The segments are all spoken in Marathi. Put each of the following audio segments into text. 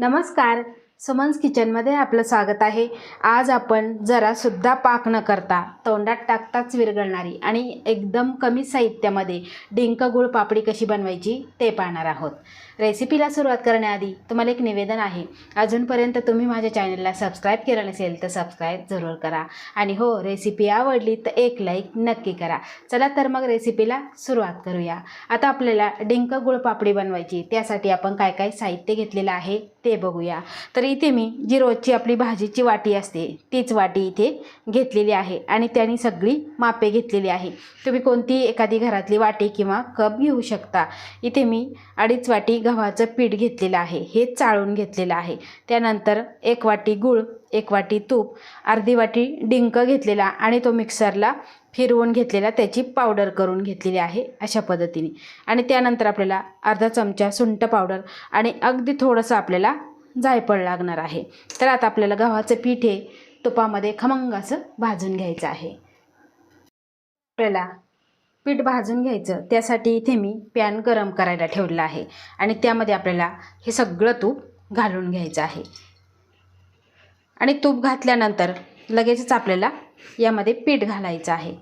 नमस्कार. सुमन्स किचनमध्ये आपलं स्वागत आहे. आज आपण जरासुद्धा पाक न करता तोंडात टाकताच विरघळणारी आणि एकदम कमी साहित्यामध्ये डिंक गुळ पापडी कशी बनवायची ते पाहणार आहोत. रेसिपीला सुरुवात करण्याआधी तुम्हाला एक निवेदन आहे. अजूनपर्यंत तुम्ही माझ्या चॅनलला सबस्क्राईब केलं नसेल तर सबस्क्राईब जरूर करा. आणि हो रेसिपी आवडली तर एक लाईक नक्की करा. चला तर मग रेसिपीला सुरुवात करूया. आता आपल्याला डिंक गुळपापडी बनवायची त्यासाठी आपण काय काय साहित्य घेतलेलं आहे ते बघूया. तर इथे मी जी रोजची आपली भाजीची वाटी असते तीच वाटी इथे घेतलेली आहे. आणि त्यांनी सगळी मापे घेतलेली आहे. तुम्ही कोणती एखादी घरातली वाटी किंवा कप घेऊ शकता. इथे मी अडीच वाटी गव्हाचं पीठ घेतलेलं आहे हे चाळून घेतलेलं आहे. त्यानंतर एक वाटी गूळ एक वाटी तूप अर्धी वाटी डिंक घेतलेला आणि तो मिक्सरला फिरवून घेतलेला त्याची पावडर करून घेतलेली आहे अशा पद्धतीने. आणि त्यानंतर आपल्याला अर्धा चमचा सुंट पावडर आणि अगदी थोडंसं आपल्याला जायफळ लागणार आहे. तर आता आपल्याला गव्हाचं पीठ हे तुपामध्ये खमंग असं भाजून घ्यायचं आहे. आपल्याला पीठ भाजून घ्यायचं. त्यासाठी इथे मी पॅन गरम करायला ठेवलेला आहे. आणि त्यामध्ये आपल्याला हे सगळं तूप घालून घ्यायचं आहे. आणि तूप घातल्यानंतर लगेचच आपल्याला यामध्ये पीठ घालायचं आहे.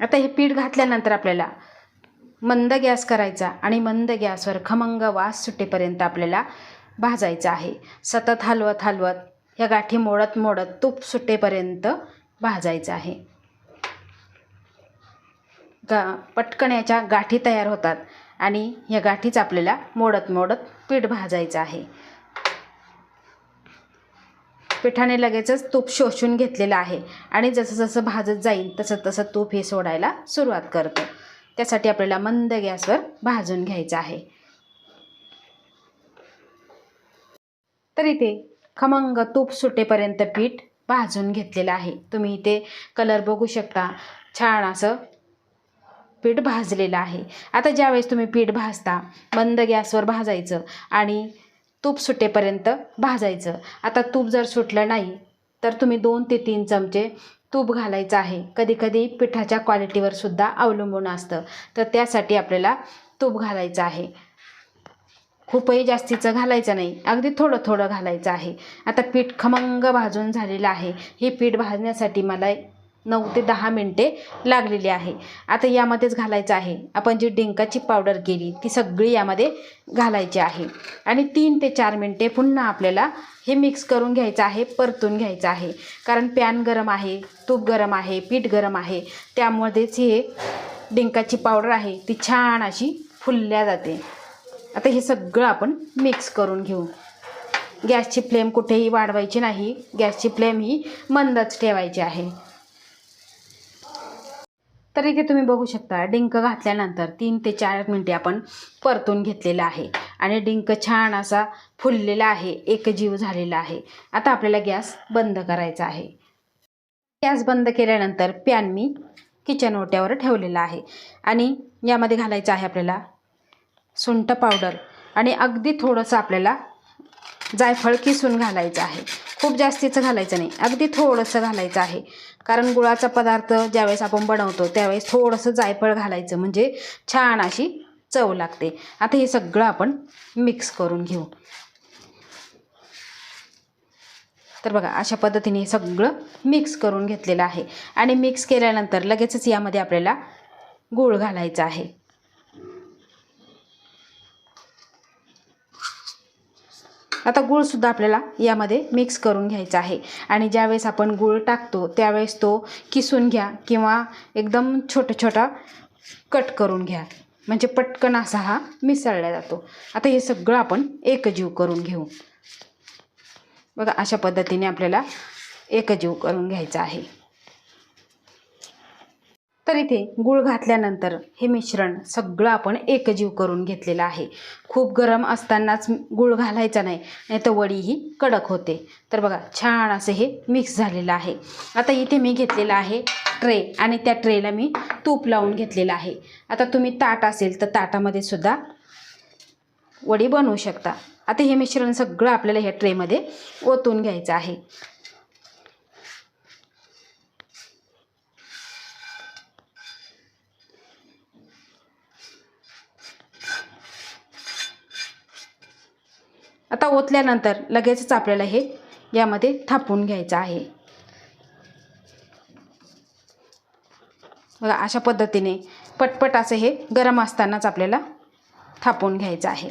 आता हे पीठ घातल्यानंतर आपल्याला मंद गॅस करायचा आणि मंद गॅसवर खमंग वास सुटेपर्यंत आपल्याला भाजायचं आहे. सतत हलवत हलवत ह्या गाठी मोडत मोडत तूप सुटेपर्यंत भाजायचं आहे. गा पटकन याच्या गाठी तयार होतात आणि या गाठीच आपल्याला मोडत मोडत पीठ भाजायचं आहे. पिठाने लगेचच तूप शोषून घेतलेलं आहे आणि जसं जसं भाजत जाईल तसं तसं तूप हे सोडायला सुरुवात करतं. त्यासाठी आपल्याला मंद गॅसवर भाजून घ्यायचं आहे. तर इथे खमंग तूप सुटेपर्यंत पीठ भाजून घेतलेलं आहे. तुम्ही इथे कलर बघू शकता. छान असं पीठ भाजलेलं आहे. आता ज्यावेळेस तुम्ही पीठ भाजता मंद गॅसवर भाजायचं आणि तूप सुटेपर्यंत भाजायचं. आता तूप जर सुटलं नाही तर तुम्ही दोन ते तीन चमचे तूप घालायचं आहे. कधीकधी पिठाच्या क्वालिटीवर सुद्धा अवलंबून असतं. तर त्यासाठी आपल्याला तूप घालायचं आहे. खूपही जास्तीचं घालायचं नाही. अगदी थोडं थोडं घालायचं आहे. आता पीठ खमंग भाजून झालेलं आहे. हे पीठ भाजण्यासाठी मला नऊ ते दहा मिनटे लागलेली आहे. आता यामध्येच घालायचं आहे. आपण जी डिंकाची पावडर केली ती सगळी यामध्ये घालायची आहे. आणि तीन ते चार मिनटे पुन्हा आपल्याला हे मिक्स करून घ्यायचं आहे परतून घ्यायचं आहे. कारण पॅन गरम आहे तूप गरम आहे पीठ गरम आहे. त्यामध्येच हे डिंकाची पावडर आहे ती छान अशी फुलल्या जाते. आता हे सगळं आपण मिक्स करून घेऊ. गॅसची फ्लेम कुठेही वाढवायची नाही. गॅसची फ्लेम ही मंदच ठेवायची आहे. तर इथे तुम्ही बघू शकता डिंक घातल्यानंतर तीन ते चार मिनटे आपण परतून घेतलेलं आहे. आणि डिंक छान असा फुललेला आहे एकजीव झालेला आहे. आता आपल्याला गॅस बंद करायचा आहे. गॅस बंद केल्यानंतर पॅन मी किचन ओट्यावर ठेवलेला आहे. आणि यामध्ये घालायचं आहे आपल्याला सुंठ पावडर आणि अगदी थोडंसं आपल्याला जायफळ किसून घालायचं आहे. खूप जास्तीचं घालायचं नाही अगदी थोडंसं घालायचं आहे. कारण गुळाचा पदार्थ ज्यावेळेस आपण बनवतो त्यावेळेस थोडंसं जायफळ घालायचं म्हणजे छान अशी चव लागते. आता हे सगळं आपण मिक्स करून घेऊ. तर बघा अशा पद्धतीने हे सगळं मिक्स करून घेतलेलं आहे. आणि मिक्स केल्यानंतर लगेचच यामध्ये आपल्याला गूळ घालायचा आहे. आता गूळसुद्धा आपल्याला यामध्ये मिक्स करून घ्यायचा आहे. आणि ज्यावेळेस आपण गूळ टाकतो त्यावेळेस तो किसून घ्या किंवा एकदम छोटा छोटा कट करून घ्या. म्हणजे पटकन असा हा मिसळला जातो. आता हे सगळं आपण एकजीव करून घेऊ. बघा अशा पद्धतीने आपल्याला एकजीव करून घ्यायचा आहे. तर इथे गूळ घातल्यानंतर हे मिश्रण सगळं आपण एकजीव करून घेतलेलं आहे. खूप गरम असतानाच गूळ घालायचा नाही नाही तर वडी ही कडक होते. तर बघा छान असं हे मिक्स झालेलं आहे. आता इथे मी घेतलेलं आहे ट्रे आणि त्या ट्रेला मी तूप लावून घेतलेलं आहे. आता तुम्ही ताट असेल तर ताटामध्ये सुद्धा वडी बनवू शकता. आता हे मिश्रण सगळं आपल्याला ह्या ट्रेमध्ये ओतून घ्यायचं आहे. आता ओतल्यानंतर लगेचच आपल्याला हे यामध्ये थापून घ्यायचं आहे. बघा अशा पद्धतीने पटपट असं हे गरम असतानाच आपल्याला थापून घ्यायचं आहे.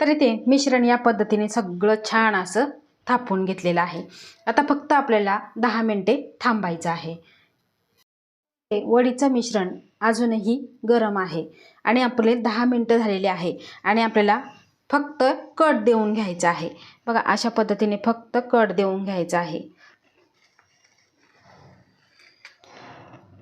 तर इथे मिश्रण या पद्धतीने सगळं छान असं थापून घेतलेलं आहे. आता फक्त आपल्याला दहा मिनटे थांबायचं आहे. वडीचं मिश्रण अजूनही गरम आहे. आणि आपले दहा मिनटं झालेले आहे. आणि आपल्याला फक्त कट देऊन घ्यायचं आहे. बघा अशा पद्धतीने फक्त कट देऊन घ्यायचं आहे.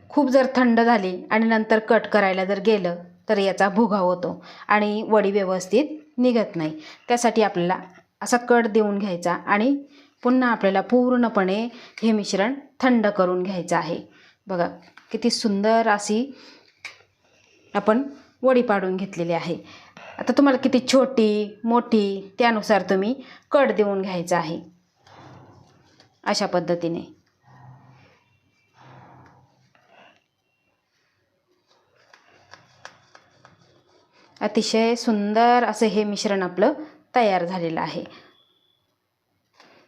खूप जर थंड झाली आणि नंतर कट करायला जर गेलं तर याचा भुगा होतो आणि वडी व्यवस्थित निघत नाही. त्यासाठी आपल्याला असा कट देऊन घ्यायचा आणि पुन्हा आपल्याला पूर्णपणे हे मिश्रण थंड करून घ्यायचं आहे. बघा किती सुंदर अशी आपण वडी पाडून घेतलेली आहे. आता तुम्हाला किती छोटी मोठी त्यानुसार तुम्ही कट देऊन घ्यायचा आहे. अशा पद्धतीने. अतिशय सुंदर असं हे मिश्रण आपलं तयार झालेलं आहे.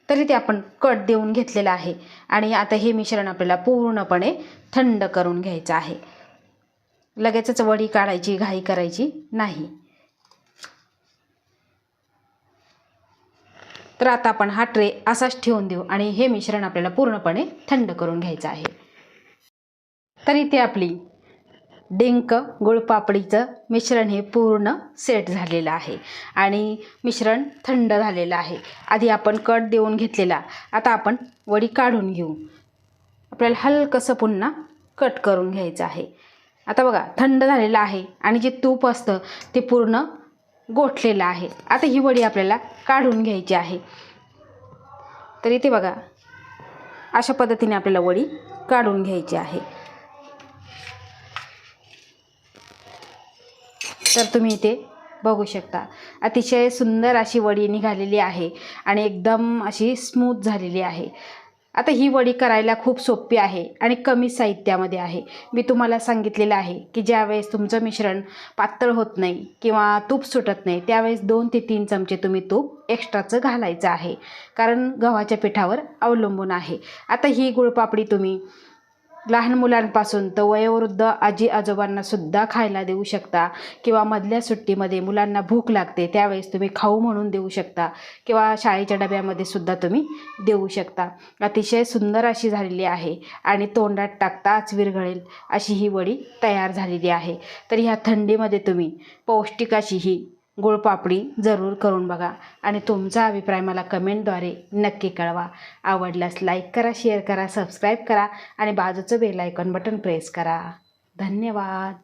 तरी ते आपण कट देऊन घेतलेलं आहे. आणि आता हे मिश्रण आपल्याला पूर्णपणे थंड करून घ्यायचं आहे. लगेचच वडी काढायची घाई करायची नाही. तर आता आपण हा ट्रे असाच ठेवून देऊ आणि हे मिश्रण आपल्याला पूर्णपणे थंड करून घ्यायचं आहे. तर इथे आपली डिंक गुळपापडीचं मिश्रण हे पूर्ण सेट झालेलं आहे. आणि मिश्रण थंड झालेलं आहे. आधी आपण कट देऊन घेतलेला. आता आपण वडी काढून घेऊ. आपल्याला हलकंसं पुन्हा कट करून घ्यायचं आहे. आता बघा थंड झालेलं आहे आणि जे तूप असतं ते पूर्ण गोठलेलं आहे. आता ही वडी आपल्याला काढून घ्यायची आहे. तर इथे बघा अशा पद्धतीने आपल्याला वडी काढून घ्यायची आहे. तर तुम्ही इथे बघू शकता. अतिशय सुंदर अशी वडी निघालेली आहे आणि एकदम अशी स्मूथ झालेली आहे. आता ही वडी करायला खूप सोपी आहे आणि कमी साहित्यामध्ये आहे. मी तुम्हाला सांगितलेलं आहे की ज्यावेळेस तुमचं मिश्रण पातळ होत नाही किंवा तूप सुटत नाही त्यावेळेस दोन ते तीन चमचे तुम्ही तूप एक्स्ट्राचं घालायचं आहे. कारण गव्हाच्या पिठावर अवलंबून आहे. आता ही गुळपापडी तुम्ही लहान मुलांपासून तर वयोवृद्ध आजी आजोबांना सुद्धा खायला देऊ शकता किंवा मधल्या सुट्टीमध्ये मुलांना भूक लागते त्यावेळेस तुम्ही खाऊ म्हणून देऊ शकता किंवा शाळेच्या डब्यामध्ये सुद्धा तुम्ही देऊ शकता. अतिशय सुंदर अशी झालेली आहे आणि तोंडात टाकताच विरघळेल अशी ही वडी तयार झालेली आहे. तर ह्या थंडीमध्ये तुम्ही पौष्टिक अशी ही गुळपापडी जरूर करून बघा आणि तुमचा अभिप्राय मला कमेंटद्वारे नक्की कळवा. आवडल्यास लाईक करा शेअर करा सबस्क्राईब करा आणि बाजूचं बेल आयकॉन बटन प्रेस करा. धन्यवाद.